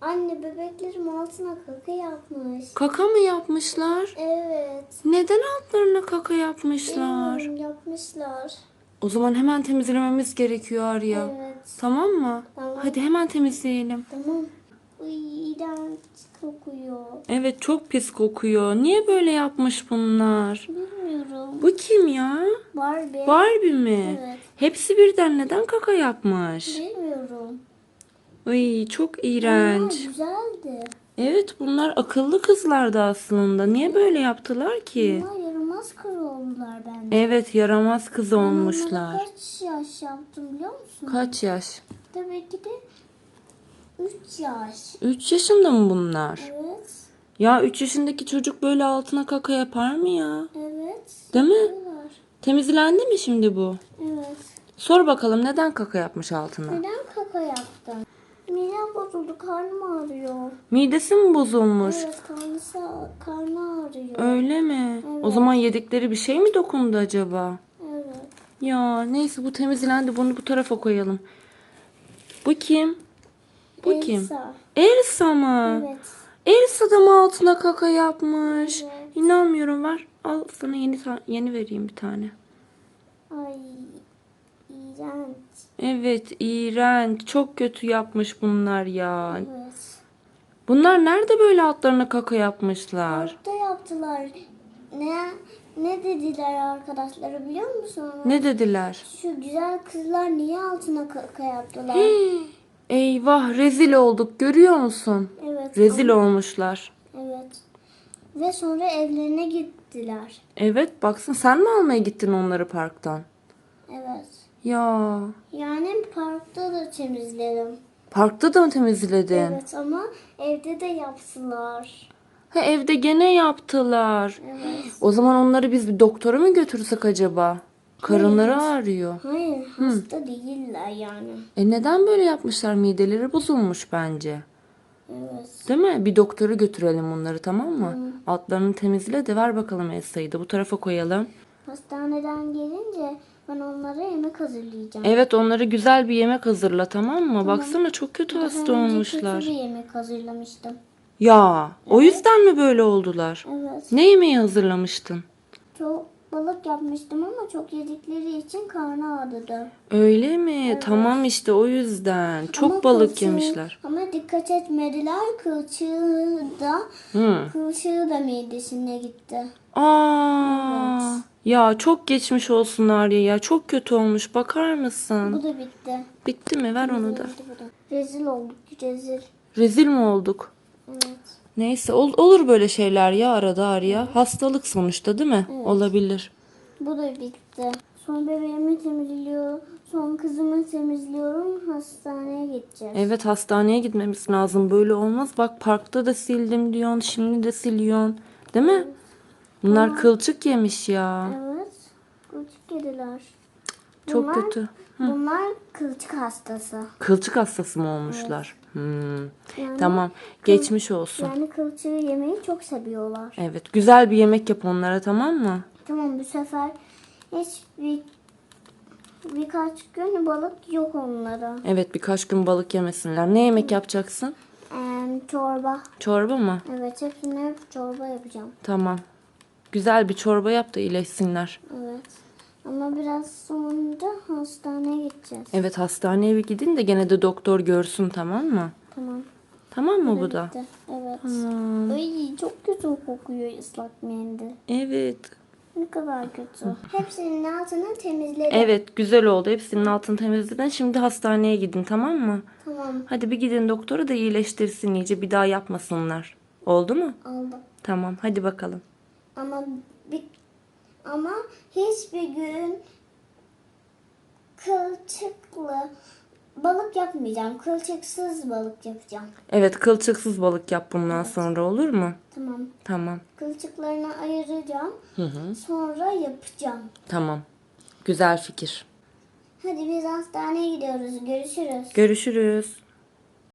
Anne bebeklerim altına kaka yapmış. Kaka mı yapmışlar? Evet. Neden altlarına kaka yapmışlar? Bilmiyorum, yapmışlar. O zaman hemen temizlememiz gerekiyor Arya. Evet. Tamam mı? Tamam. Hadi hemen temizleyelim. Tamam. Uy, iğrenç kokuyor. Evet çok pis kokuyor. Niye böyle yapmış bunlar? Bilmiyorum. Bu kim ya? Barbie. Barbie mi? Evet. Hepsi birden neden kaka yapmış? Bilmiyorum. Ay çok iğrenç. güzeldi. Evet bunlar akıllı kızlardı aslında. Niye böyle yaptılar ki? Bunlar yaramaz kız oldular bence. Evet yaramaz kız Ben olmuşlar. kaç yaş yaptım biliyor musun? Kaç yaş? Tabii ki de 3 yaş. 3 yaşında mı bunlar? Evet. Ya 3 yaşındaki çocuk böyle altına kaka yapar mı ya? Evet. Değil mi? Yapıyorlar. Temizlendi mi şimdi bu? Evet. Sor bakalım neden kaka yapmış altına? Neden kaka yaptın? Midem bozuldu, karnım ağrıyor. Midesi mi bozulmuş? Evet, karnısı, karnı ağrıyor. Öyle mi? O Evet. zaman yedikleri bir şey mi dokundu acaba? Evet. Ya neyse bu temizlendi. Bunu bu tarafa koyalım. Bu kim? Bu kim? Elsa. Elsa mı? Evet. Elsa da mı altına kaka yapmış? Evet. İnanmıyorum ver. Al sana yeni yeni vereyim bir tane. Ay, iğrenç. Evet iğrenç. Çok kötü yapmış bunlar ya. Evet. Bunlar nerede böyle altlarına kaka yapmışlar? Parkta yaptılar. Ne ne dediler arkadaşları biliyor musun? Ne dediler? Şu güzel kızlar niye altına kaka yaptılar? Eyvah rezil olduk görüyor musun? evet. Rezil olmuşlar. Evet. Ve sonra evlerine gittiler. Evet baksın sen mi almaya gittin onları parktan? Evet. Ya Yani parkta da temizledim. parkta da mı temizledin? Evet ama evde de yaptılar. Ha, evde gene yaptılar. Evet. O zaman onları biz bir doktora mı götürsek acaba? Karınları ağrıyor. Hayır hasta değiller yani. E neden böyle yapmışlar? Mideleri bozulmuş bence. Evet. Değil mi? Bir doktora götürelim onları tamam mı? Altlarını temizle de ver bakalım Elsa'yı da bu tarafa koyalım. Hastaneden gelince ben onlara yemek hazırlayacağım. Evet onlara güzel bir yemek hazırla tamam mı? Baksana çok kötü Daha hasta olmuşlar. Kötü bir yemek hazırlamıştım. Ya o yüzden mi böyle oldular? Evet. Ne yemeği hazırlamıştın? Çok balık yapmıştım ama çok yedikleri için karnı ağrıdı. Öyle mi? Tamam işte o yüzden. Çok Ama balık kılçığı- yemişler. Ama dikkat etmediler. Kılçığı da Hı. kılçığı da midesine gitti. Aa. Ya çok geçmiş olsun Arya ya. Çok kötü olmuş. Bakar mısın? Bu da bitti. Bitti mi? Ver onu da. Rezil olduk rezil. Rezil mi olduk? Evet. Neyse ol- olur böyle şeyler ya arada Arya. Hastalık sonuçta değil mi? Olabilir. Bu da bitti. Son bebeğimi temizliyorum. Son kızımı temizliyorum. Hastaneye gideceğiz. Evet hastaneye gitmemiz lazım. Böyle olmaz. Bak parkta da sildim diyorsun. Şimdi de siliyorsun. Değil mi? Bunlar kılçık yemiş ya. Evet. Kılçık yediler. Çok Bunlar- kötü. Bunlar kılçık hastası. Kılçık hastası mı olmuşlar? Hmm. Yani, Tamam. Geçmiş olsun. yani kılçığı yemeyi çok seviyorlar. Evet. Güzel bir yemek yap onlara tamam mı? Tamam bu sefer hiç bir birkaç gün balık yok onlara. Evet birkaç gün balık yemesinler. Ne yemek yapacaksın? Ee, çorba. Çorba mı? Evet hepsine çorba yapacağım. Tamam. Güzel bir çorba yap da iyileşsinler. Ama biraz sonra hastaneye gideceğiz. Evet hastaneye bir gidin de gene de doktor görsün tamam mı? Tamam. Tamam mı bu da? Bitti. Evet. Tamam. Ay çok kötü kokuyor ıslak mendil. Evet. Ne kadar kötü. Hepsinin altını temizledim. Evet güzel oldu. Hepsinin altını temizledin. Şimdi hastaneye gidin tamam mı? Tamam Hadi bir gidin doktora da iyileştirsin iyice. Bir daha yapmasınlar. Oldu mu? aldım. Tamam hadi bakalım. Ama bir ama hiçbir gün kılçıklı balık yapmayacağım. Kılçıksız balık yapacağım. Evet kılçıksız balık yap bundan sonra olur mu? Tamam. Tamam. Kılçıklarını ayıracağım. Hı hı. Sonra yapacağım. Tamam. Güzel fikir. Hadi biz hastaneye gidiyoruz. Görüşürüz. Görüşürüz.